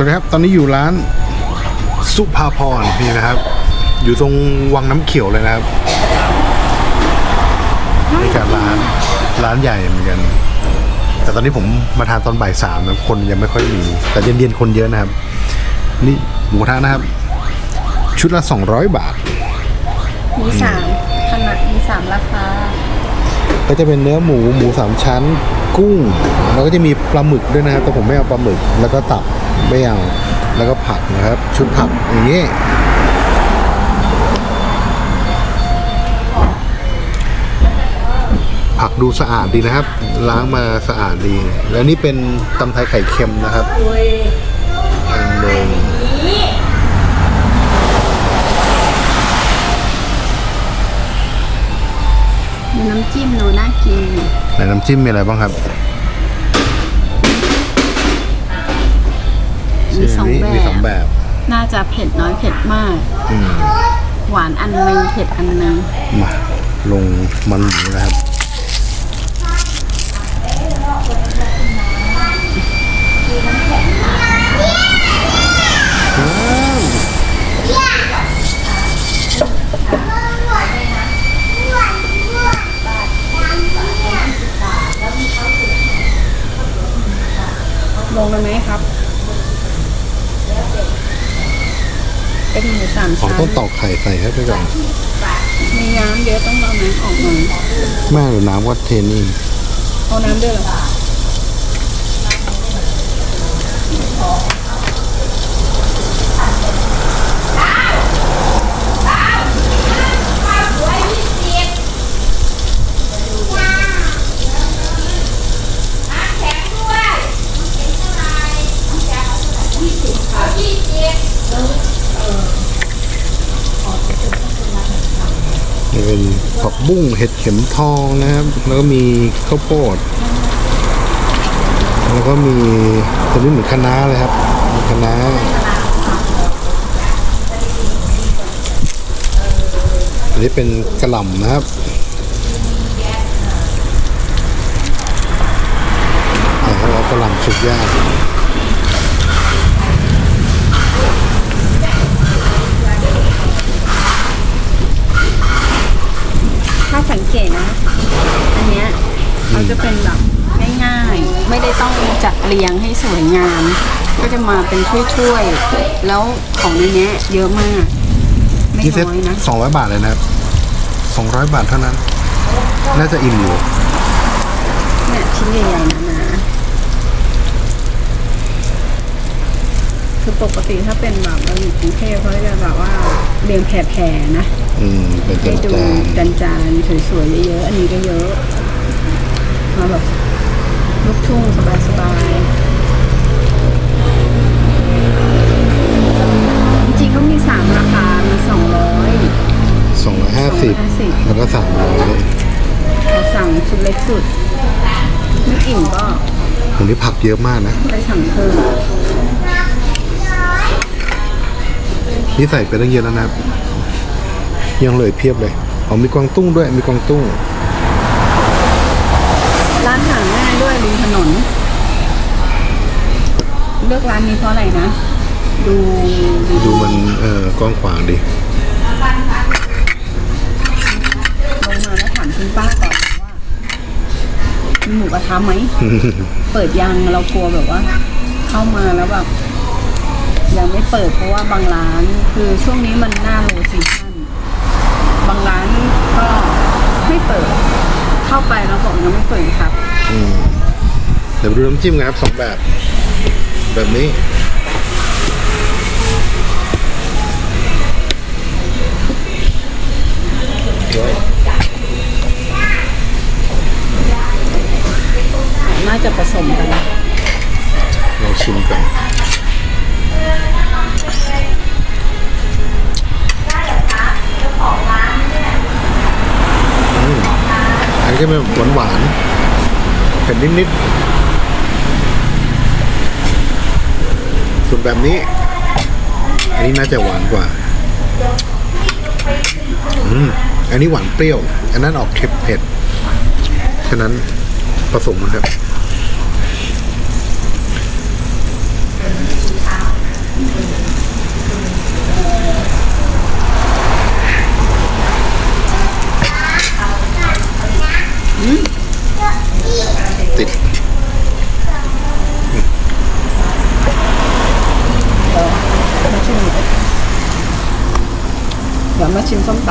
วัสดีครับ ตอนนี้อยู่ร้านสุภาพรนี่นะครับ อยู่ตรงวังน้ำเขียวเลยนะครับนี่การร้านร้านใหญ่เหมือนกัน แต่ตอนนี้ผมมาทานตอนบ่ายสามนะคนยังไม่ค่อยมี แต่เย็นๆคนเยอะนะครับ นี่หมูกระทะนะครับ ชุดละ200บาท มีสามขนาดมีสามราคา ก็จะเป็นเนื้อหมูหมูสามชั้น กุ้ง แล้วก็จะมีปลาหมึกด้วยนะครับ แต่ผมไม่เอาปลาหมึกแล้วก็ตับ ไม่เอาแล้วก็ผักนะครับ ชุดผักอย่างนี้ผักดูสะอาดดีนะครับ ล้างมาสะอาดดี แล้วนี่เป็นตำไทยไข่เค็มนะครับอันหนึ่งมีน้ำจิ้มหนูน่ากินในน้ำจิ้มมีอะไรบ้างครับ มีสองนี่แบมีสองบแบบ น่าจะเผ็ดน้อยเผ็ดมาก อืมหวานอันหนึงเผ็ดอันหนึงมาลงมันหมูนะครับ ลงเลยไหมครับ เป็นหมูสาม ของ ชั้น ต้องตอกไข่ใส่ให้ไปก่อน มีน้ำเยอะต้องเอาน้ำออกหน่อยแม่หรือน้ำวัดเทนนี่เอาน้ำด้วยเหรอ ผักบุ้งเห็ดเข็มทองนะครับ แล้วก็มีข้าวโพด แล้วก็มีตัวนี้เหมือนคะน้าเลยครับมีคะน้าอันนี้เป็นกระหล่ำนะครับเรากระหล่ำสุกย่าง สังเกตนะ อันเนี้ยเขาจะเป็นแบบง่ายๆ ไม่ได้ต้องจัดเรียงให้สวยงาม ก็จะมาเป็นถ้วยๆ แล้วของในเนี้ยเยอะมาก ไม่ที่เซ็ตน้อยนะ สองร้อยบาทเลยนะครับสองร้อยบาทเท่านั้น น่าจะอิ่มอยู่ เนี่ยชิ้นใหญ่ๆนะนะคือปกติถ้าเป็นแบบเราอยู่กรุงเทพเขาจะแบบว่าเรียงแผ่ๆนะ อืมเป็นให้ดูจานจานๆสวยๆเยอะๆอันนี้ก็เยอะมาแบบลูกทุ่งสบายๆจริงๆก็มีสามราคา มีสองร้อยสองร้อยห้าสิบแล้วก็สามร้อยเราสั่งชุดเล็กสุดไม่อิ่มก็วันนี้ผักเยอะมากนะ ไปสั่งเพิ่มนี่ใส่ไปตั้งเยอะแล้วนะ ยังเหลือเพียบเลยอ๋อมีกวางตุ้งด้วยมีกวางตุ้ง ร้านหาง่ายด้วยริมถนน เลือกร้านนี้เพราะอะไรนะ ดูดูดูมันเอ่อกว้างขวางดีลงมาแล้วถามคุณป้าก่อนว่ามีหมูกระทะไหม เปิดยังเรากลัวแบบว่า เข้ามาแล้วแบบยังไม่เปิดเพราะว่าบางร้าน คือช่วงนี้มันหน้าโลซีซั่น บางร้านก็ไม่เปิด เข้าไปแล้วบอกยังไม่เปิดครับ อืมเดี๋ยวไปดูน้ำจิ้มกันครับสองแบบ แบบนี้ น่าจะผสมกันลองชิมก่อนอืม อันนี้จะเป็นหวานหวานเผ็ดนิดๆส่วนแบบนี้ อันนี้น่าจะหวานกว่า อืม อันนี้หวานเปรี้ยว อันนั้นออกเค็มเผ็ด ฉะนั้นผสมกันครับ ติดมาชิมหน่อยเดี๋ยวมาชิมส้มต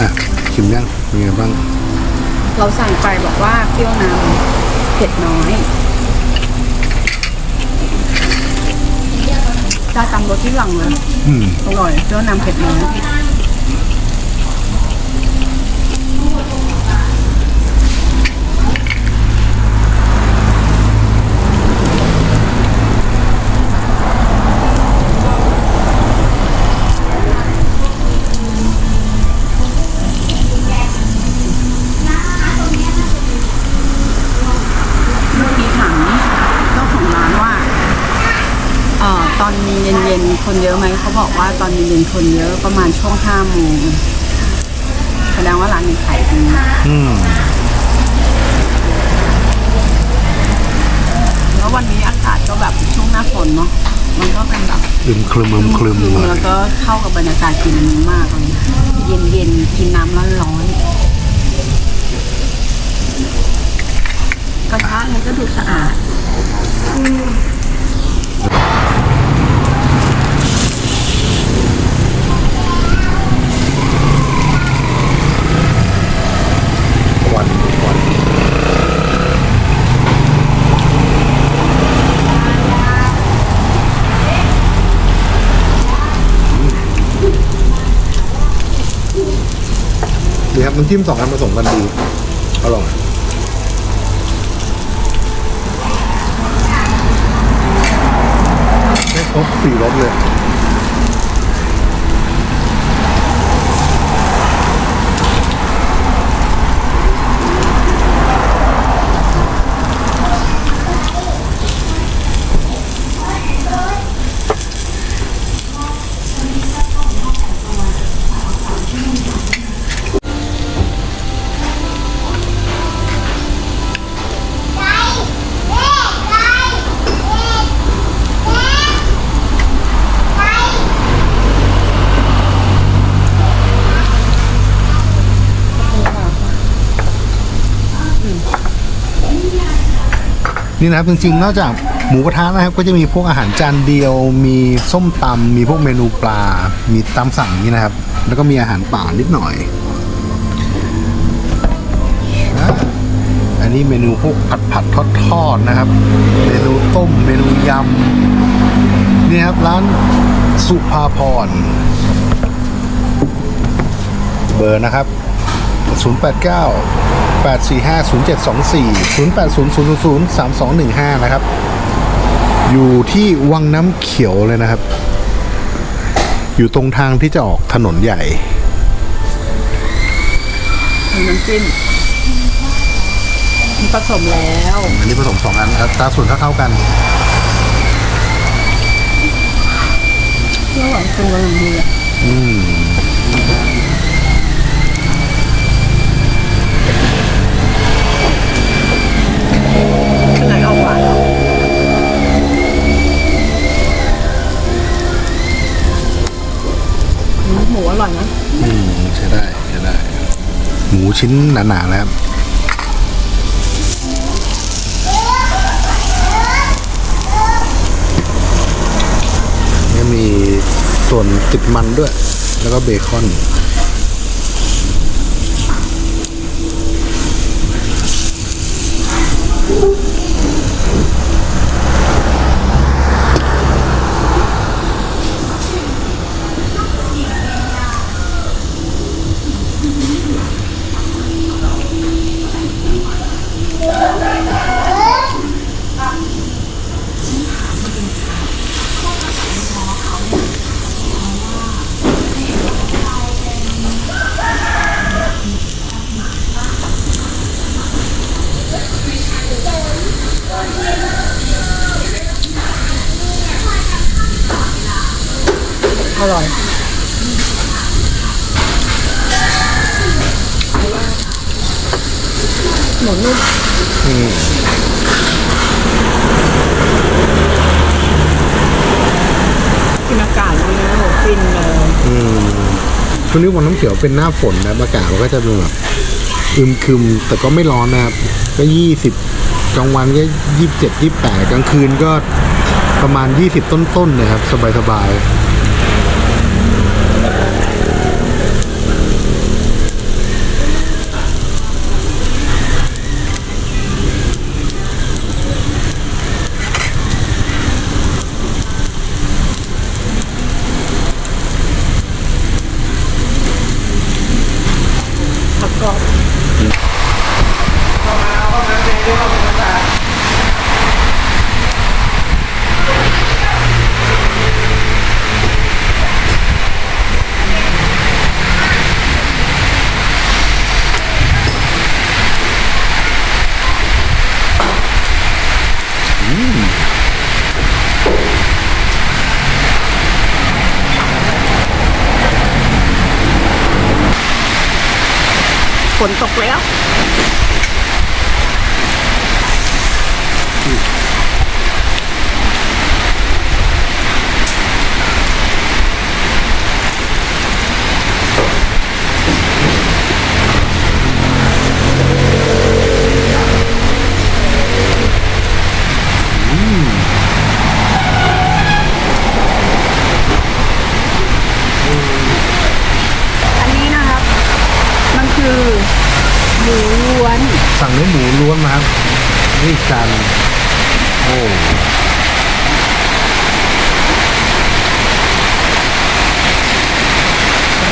อะชิมยังเป็นไงบ้างำเราสั่งไปบอกว่าเปรี้ยวนำเผ็ดน้อยถ้าตำรสที่หลังเลยอืมอร่อยเปรี้ยวนำเผ็ดน้อย เมื่อกี้ถามเจ้าของร้านว่าเอ่อตอนเย็นๆคนเยอะไหมเขา บอกว่าตอนเย็นๆคนเยอะประมาณช่วงห้าโมงแสดงว่าร้านนี้ขายดีอืมแล้ววันนี้อากาศก็แบบช่วงหน้าฝนเนาะมันก็เป็นแบบอึมคลึมอึมคลึมหน่อยแล้วก็เข้ากับบรรยากาศกินนี้มากเลยเย็นๆกินน้ำร้อนๆกระทะมันก็ดูสะอาด ดีครับมันจิ้มสองอันผสมกันดีอร่อยไม่ครบสี่รสเลย นี่นะครับจริงๆ นอกจากหมูกระทะนะครับก็จะมีพวกอาหารจานเดียว มีส้มตำมีพวกเมนูปลา มีตามสั่งนี่นะครับ แล้วก็มีอาหารป่านิดหน่อยอันนี้เมนูพวกผัดผัดทอดทอดนะครับ เมนูต้มเมนูยำนี่ครับร้านสุภาพรเบอร์นะครับ 089 845 0724 080 000 3215 นะครับ อยู่ที่วังน้ำเขียวเลยนะครับ อยู่ตรงทางที่จะออกถนนใหญ่มีน้ำจิ้มมีผสมแล้วอันนี้ผสมสองอันอัตราส่วนเท่าๆกันระหว่างตัวกำลังดีอะอืม ขนาดเอาหวานแล้วอืมหมูอ ร่อยนะอืมใช้ได้ใช้ได้ หมูชิ้นหนาๆนะครับนี่มีส่วนติดมันด้วย แล้วก็เบคอน อร่อยหมูนุ่มอืมกินอากาศวันนี้โหฟินเลย อืมคุณนึกว่าน้ำเขียวเป็นหน้าฝนนะอากาศมันก็จะเป็นแบบอึมครึมแต่ก็ไม่ร้อนนะครับก็ยี่สิบ กลางวันก็ยี่สิบเจ็ดยี่สิบแปดกลางคืนก็ประมาณยี่สิบต้นๆนะครับ สบายๆ ฝนตกแล้ว อันนี้นะครับ มันคือหมูล้วน สั่งเนื้อหมูล้วนมาครับ นี่จานโอ้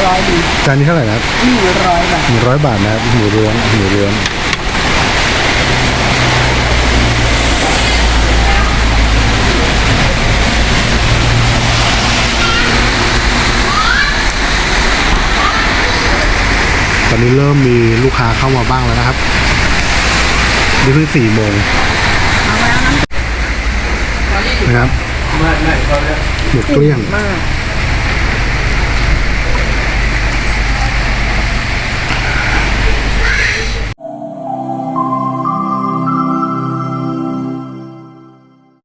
ร้อยดีจานนี้เท่าไหร่นะครับหนึ่งร้อยบาทหนึ่งร้อยบาทนะครับหมูล้วนหมูล้วนตอนนี้เริ่มมีลูกค้าเข้ามาบ้างแล้วนะครับ นี่เพิ่งสี่โมงเอาแล้วน้ำนะครับหมดเกลี้ยง มาก